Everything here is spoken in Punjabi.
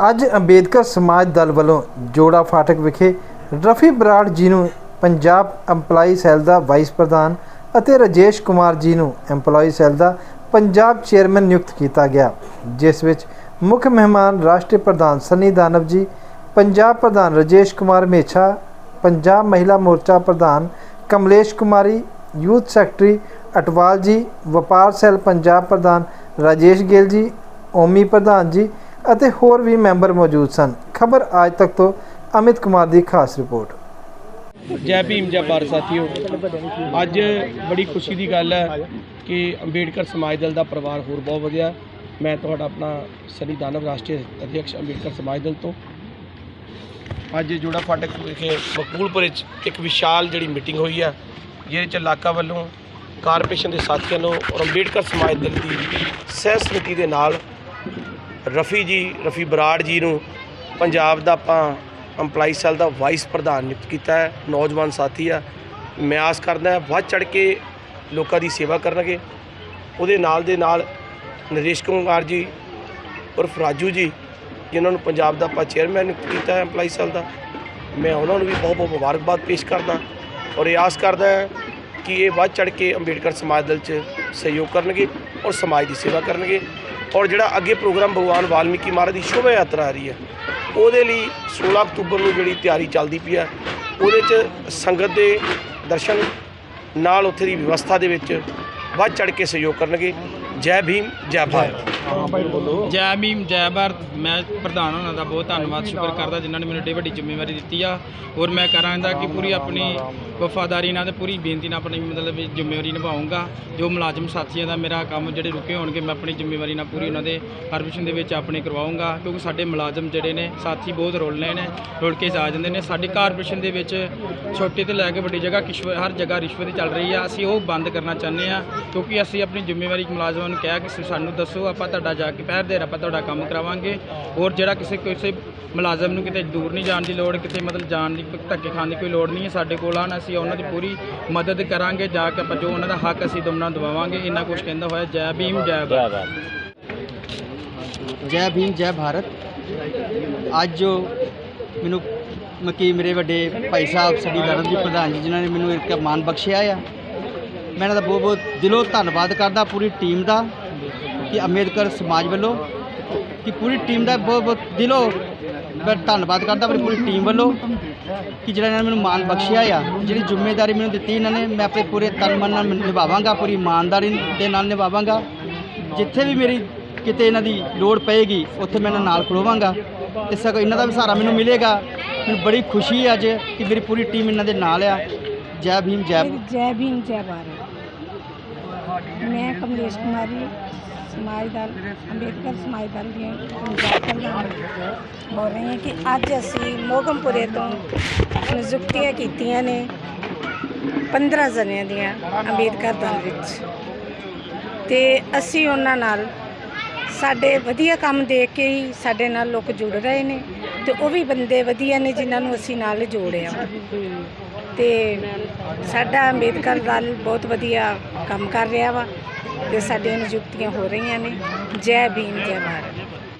ਅੱਜ ਅੰਬੇਦਕਰ ਸਮਾਜ ਦਲ ਵੱਲੋਂ ਜੋੜਾ ਫਾਟਕ ਵਿਖੇ ਰਫੀ ਬਰਾੜ ਜੀ ਨੂੰ ਪੰਜਾਬ EMPLOYEE ਸੈੱਲ ਦਾ ਵਾਈਸ ਪ੍ਰਧਾਨ ਅਤੇ ਰਾਜੇਸ਼ ਕੁਮਾਰ ਜੀ ਨੂੰ EMPLOYEE ਸੈੱਲ ਦਾ ਪੰਜਾਬ ਚੇਅਰਮੈਨ ਨਿਯੁਕਤ ਕੀਤਾ ਗਿਆ, ਜਿਸ ਵਿੱਚ ਮੁੱਖ ਮਹਿਮਾਨ ਰਾਸ਼ਟਰੀ ਪ੍ਰਧਾਨ ਸਨੀ ਦਾਨਵ ਜੀ, ਪੰਜਾਬ ਪ੍ਰਧਾਨ ਰਾਜੇਸ਼ ਕੁਮਾਰ ਮੇਛਾ, ਪੰਜਾਬ ਮਹਿਲਾ ਮੋਰਚਾ ਪ੍ਰਧਾਨ ਕਮਲੇਸ਼ ਕੁਮਾਰੀ, ਯੂਥ ਸੈਕਟਰੀ ਅਟਵਾਲ ਜੀ, ਵਪਾਰ ਸੈੱਲ ਪੰਜਾਬ ਪ੍ਰਧਾਨ ਰਾਜੇਸ਼ ਗਿੱਲ ਜੀ, ਓਮੀ ਪ੍ਰਧਾਨ ਜੀ ਅਤੇ ਹੋਰ ਵੀ ਮੈਂਬਰ ਮੌਜੂਦ ਸਨ। ਖਬਰ ਆਜ ਤੱਕ ਤੋਂ ਅਮਿਤ ਕੁਮਾਰ ਦੀ ਖਾਸ ਰਿਪੋਰਟ। ਜੈ ਭੀਮ, ਜੈ ਭਾਰਤ ਸਾਥੀਓ। ਅੱਜ ਬੜੀ ਖੁਸ਼ੀ ਦੀ ਗੱਲ ਹੈ ਕਿ ਅੰਬੇਡਕਰ ਸਮਾਜ ਦਲ ਦਾ ਪਰਿਵਾਰ ਹੋਰ ਬਹੁਤ ਵਧੀਆ ਮੈਂ ਤੁਹਾਡਾ ਆਪਣਾ ਸਨੀ ਦਾਨਵ, ਰਾਸ਼ਟਰੀ ਅਧਿਕਸ਼ ਅੰਬੇਡਕਰ ਸਮਾਜ ਦਲ ਤੋਂ। ਅੱਜ ਜੋੜਾ ਫਾਟਕ ਵਿਖੇ ਮਕਬੂਲਪੁਰ ਵਿੱਚ ਇੱਕ ਵਿਸ਼ਾਲ ਜਿਹੜੀ ਮੀਟਿੰਗ ਹੋਈ ਹੈ, ਜਿਹਦੇ ਚ ਇਲਾਕਾ ਵੱਲੋਂ ਕਾਰਪੋਰੇਸ਼ਨ ਦੇ ਸਾਥੀਆਂ ਨੂੰ ਔਰ ਅੰਬੇਡਕਰ ਸਮਾਜ ਦਲ ਦੀ ਸਹਿ ਸਮਿਤੀ ਦੇ ਨਾਲ ਰਫੀ ਜੀ, ਰਫੀ ਬਰਾੜ ਜੀ ਨੂੰ ਪੰਜਾਬ ਦਾ ਆਪਾਂ ਅੰਪਲਾਈ ਸੈੱਲ ਦਾ ਵਾਈਸ ਪ੍ਰਧਾਨ ਨਿਯੁਕਤ ਕੀਤਾ ਹੈ, ਨੌਜਵਾਨ ਸਾਥੀ ਆ। ਮੈਂ ਆਸ ਕਰਦਾ ਵੱਧ ਚੜ ਕੇ ਲੋਕਾਂ ਦੀ ਸੇਵਾ ਕਰਨਗੇ। ਉਹਦੇ ਨਾਲ ਦੇ ਨਾਲ ਨਰੇਸ਼ ਕੁਮਾਰ ਜੀ, ਉਰਫ ਰਾਜੂ ਜੀ, ਜਿਨ੍ਹਾਂ ਨੂੰ ਪੰਜਾਬ ਦਾ ਆਪਾਂ ਚੇਅਰਮੈਨ ਨਿਯੁਕਤ ਕੀਤਾ ਹੈ ਅੰਪਲਾਈ ਸੈੱਲ ਦਾ, ਮੈਂ ਉਹਨਾਂ ਨੂੰ ਵੀ ਬਹੁਤ ਬਹੁਤ ਮੁਬਾਰਕਬਾਦ ਪੇਸ਼ ਕਰਦਾ। ਔਰ ਇਹ ਆਸ ਕਰਦਾ ਹਾਂ ਕਿ ਇਹ ਵੱਧ ਚੜ ਕੇ ਅੰਬੇਡਕਰ ਸਮਾਜ ਦਲ 'ਚ ਸਹਿਯੋਗ ਕਰਨਗੇ ਔਰ ਸਮਾਜ ਦੀ ਸੇਵਾ ਕਰਨਗੇ। ਔਰ ਜਿਹੜਾ ਅੱਗੇ ਪ੍ਰੋਗਰਾਮ ਭਗਵਾਨ ਵਾਲਮੀਕੀ ਮਹਾਰਾਜ ਦੀ ਸ਼ੋਭਾ ਯਾਤਰਾ ਆ ਰਹੀ ਹੈ, ਉਹਦੇ ਲਈ 16 ਅਕਤੂਬਰ ਨੂੰ ਜਿਹੜੀ ਤਿਆਰੀ ਚੱਲਦੀ ਪਈ ਹੈ, ਉਹਦੇ 'ਚ ਸੰਗਤ ਦੇ ਦਰਸ਼ਨ ਨਾਲ ਉੱਥੇ ਦੀ ਵਿਵਸਥਾ ਦੇ ਵਿੱਚ ਵੱਧ ਚੜ ਕੇ ਸਹਿਯੋਗ ਕਰਨਗੇ। ਜੈ ਭੀਮ, ਜੈ ਭਾਰਤ। ਜੈ ਭੀਮ ਜੈ ਭਾਰਤ। ਮੈਂ ਪ੍ਰਧਾਨ ਉਹਨਾਂ ਦਾ ਬਹੁਤ ਧੰਨਵਾਦ ਸ਼ੁਕਰ ਕਰਦਾ ਜਿਨ੍ਹਾਂ ਨੇ ਮੈਨੂੰ ਏਡੀ ਵੱਡੀ ਜ਼ਿੰਮੇਵਾਰੀ ਦਿੱਤੀ ਆ। ਔਰ ਮੈਂ ਕਰਾਂਗਾ ਕਿ ਪੂਰੀ ਆਪਣੀ ਵਫਾਦਾਰੀ ਨਾਲ ਤੇ ਪੂਰੀ ਬੇਨਤੀ ਨਾਲ ਆਪਣੀ ਮਤਲਬ ਜ਼ਿੰਮੇਵਾਰੀ ਨਿਭਾਉਂਗਾ ਜੋ ਮੁਲਾਜ਼ਮ ਸਾਥੀਆਂ ਦਾ ਮੇਰਾ ਕੰਮ ਜਿਹੜੇ ਰੁਕੇ ਹੋਣਗੇ ਮੈਂ ਆਪਣੀ ਜ਼ਿੰਮੇਵਾਰੀ ਨਾਲ ਪੂਰੀ ਉਹਨਾਂ ਦੇ ਕਾਰਪੋਰੇਸ਼ਨ ਦੇ ਵਿੱਚ ਆਪਣੇ ਕਰਵਾਉਂਗਾ ਕਿਉਂਕਿ ਸਾਡੇ ਮੁਲਾਜ਼ਮ ਜਿਹੜੇ ਨੇ ਸਾਥੀ ਬਹੁਤ ਰੋਲਨੇ ਨੇ ਰੋਲ ਕੇ ਆ ਜਾਂਦੇ ਨੇ। ਸਾਡੀ ਕਾਰਪੋਰੇਸ਼ਨ ਦੇ ਵਿੱਚ ਛੋਟੀ ਤੋਂ ਲੈ ਕੇ ਵੱਡੀ ਜਗ੍ਹਾ ਕਿਸ਼ਵ ਹਰ ਜਗ੍ਹਾ ਰਿਸ਼ਵਤ ਚੱਲ ਰਹੀ ਆ। ਅਸੀਂ ਉਹ ਬੰਦ ਕਰਨਾ ਚਾਹੁੰਦੇ ਆ ਕਿਉਂਕਿ ਅਸੀਂ ਆਪਣੀ ਜ਼ਿੰਮੇਵਾਰੀ ਮੁਲਾਜ਼ਮਾਂ ਨੂੰ ਕਿਹਾ ਕਿ ਸਾਨੂੰ ਦੱਸੋ ਆਪਾਂ ਤੁਹਾਡਾ ਜਾ ਕੇ ਪਹਿਰ ਦੇ ਆਪਾਂ ਤੁਹਾਡਾ ਕੰਮ ਕਰਾਵਾਂਗੇ। ਔਰ ਜਿਹੜਾ ਕਿਸੇ ਕਿਸੇ ਮੁਲਾਜ਼ਮ ਨੂੰ ਕਿਤੇ ਦੂਰ ਨਹੀਂ ਜਾਣ ਦੀ ਲੋੜ ਕਿਤੇ ਮਤਲਬ ਜਾਣ ਦੀ ਧੱਕੇ ਖਾਣ ਦੀ ਕੋਈ ਲੋੜ ਨਹੀਂ ਹੈ ਸਾਡੇ ਕੋਲ ਆਣ ਅਸੀਂ ਉਹਨਾਂ ਦੀ ਪੂਰੀ ਮਦਦ ਕਰਾਂਗੇ ਜਾ ਕੇ ਆਪਾਂ ਜੋ ਉਹਨਾਂ ਦਾ ਹੱਕ ਅਸੀਂ ਦੋਨਾਂ ਦਵਾਵਾਂਗੇ। ਇੰਨਾ ਕੁਝ ਕਹਿੰਦਾ ਹੋਇਆ ਜੈ ਭੀਮ ਜੈ ਭਾਰਤ। ਜੈ ਭੀਮ ਜੈ ਭਾਰਤ। ਅੱਜ ਜੋ ਮੈਨੂੰ ਮਕੀ ਮੇਰੇ ਵੱਡੇ ਭਾਈ ਸਾਹਿਬ ਸ੍ਰੀ ਧਰਮ ਜੀ ਪ੍ਰਧਾਨ ਜੀ ਜਿਨ੍ਹਾਂ ਨੇ ਮੈਨੂੰ ਇੱਕ ਮਾਨ ਬਖਸ਼ਿਆ ਆ ਮੈਂ ਇਹਨਾਂ ਦਾ ਬਹੁਤ ਬਹੁਤ ਦਿਲੋਂ ਧੰਨਵਾਦ ਕਰਦਾ ਪੂਰੀ ਟੀਮ ਦਾ। ਕਿ ਅੰਬੇਦਕਰ ਸਮਾਜ ਵੱਲੋਂ ਕਿ ਪੂਰੀ ਟੀਮ ਦਾ ਬਹੁਤ ਬਹੁਤ ਦਿਲੋਂ ਮੈਂ ਧੰਨਵਾਦ ਕਰਦਾ ਆਪਣੀ ਪੂਰੀ ਟੀਮ ਵੱਲੋਂ ਕਿ ਜਿਹੜਾ ਇਹਨਾਂ ਨੇ ਮੈਨੂੰ ਮਾਣ ਬਖਸ਼ਿਆ ਆ, ਜਿਹੜੀ ਜ਼ਿੰਮੇਵਾਰੀ ਮੈਨੂੰ ਦਿੱਤੀ ਇਹਨਾਂ ਨੇ, ਮੈਂ ਆਪਣੇ ਪੂਰੇ ਤਨ ਮਨ ਨਾਲ ਨਿਭਾਵਾਂਗਾ, ਪੂਰੀ ਇਮਾਨਦਾਰੀ ਦੇ ਨਾਲ ਨਿਭਾਵਾਂਗਾ। ਜਿੱਥੇ ਵੀ ਮੇਰੀ ਕਿਤੇ ਇਹਨਾਂ ਦੀ ਲੋੜ ਪਏਗੀ, ਉੱਥੇ ਮੈਂ ਇਹਨਾਂ ਨਾਲ ਖਲੋਵਾਂਗਾ ਤੇ ਸਗੋਂ ਇਹਨਾਂ ਦਾ ਵੀ ਸਹਾਰਾ ਮੈਨੂੰ ਮਿਲੇਗਾ। ਮੈਨੂੰ ਬੜੀ ਖੁਸ਼ੀ ਅੱਜ ਕਿ ਮੇਰੀ ਪੂਰੀ ਟੀਮ ਇਹਨਾਂ ਦੇ ਨਾਲ ਆ। ਜੈ ਭੀਮ, ਜੈ ਜੈ ਭੀਮ, ਜੈ ਭਾਰਤ। ਮੈਂ ਕਮਲੇਸ਼ ਕੁਮਾਰੀ ਸਮਾਜ ਦਲ ਅੰਬੇਦਕਰ ਸਮਾਜ ਦਲ ਦੀਆਂ ਪੰਜਾਬ ਪ੍ਰਧਾਨ ਬੋਲ ਰਹੀ ਹਾਂ ਕਿ ਅੱਜ ਅਸੀਂ ਮੋਗਮਪੁਰੇ ਤੋਂ ਨਿਯੁਕਤੀਆਂ ਕੀਤੀਆਂ ਨੇ 15 ਜਣਿਆਂ ਦੀਆਂ ਅੰਬੇਦਕਰ ਦਲ ਵਿੱਚ। ਤੇ ਅਸੀਂ ਉਹਨਾਂ ਨਾਲ ਸਾਡੇ ਵਧੀਆ ਕੰਮ ਦੇਖ ਕੇ ਹੀ ਸਾਡੇ ਨਾਲ ਲੋਕ ਜੁੜ ਰਹੇ ਨੇ ਤੇ ਉਹ ਵੀ ਬੰਦੇ ਵਧੀਆ ਨੇ ਜਿਨ੍ਹਾਂ ਨੂੰ ਅਸੀਂ ਨਾਲ ਜੋੜਿਆ। ਤੇ ਸਾਡਾ ਅੰਬੇਦਕਰ ਦਲ ਬਹੁਤ ਵਧੀਆ ਕੰਮ ਕਰ ਰਿਹਾ ਵਾ। ਤੇ ਸਾਡੀਆਂ ਨਿਯੁਕਤੀਆਂ ਹੋ ਰਹੀਆਂ ਨੇ। ਜੈ ਭੀਮ ਜੈ ਭਾਰਤ।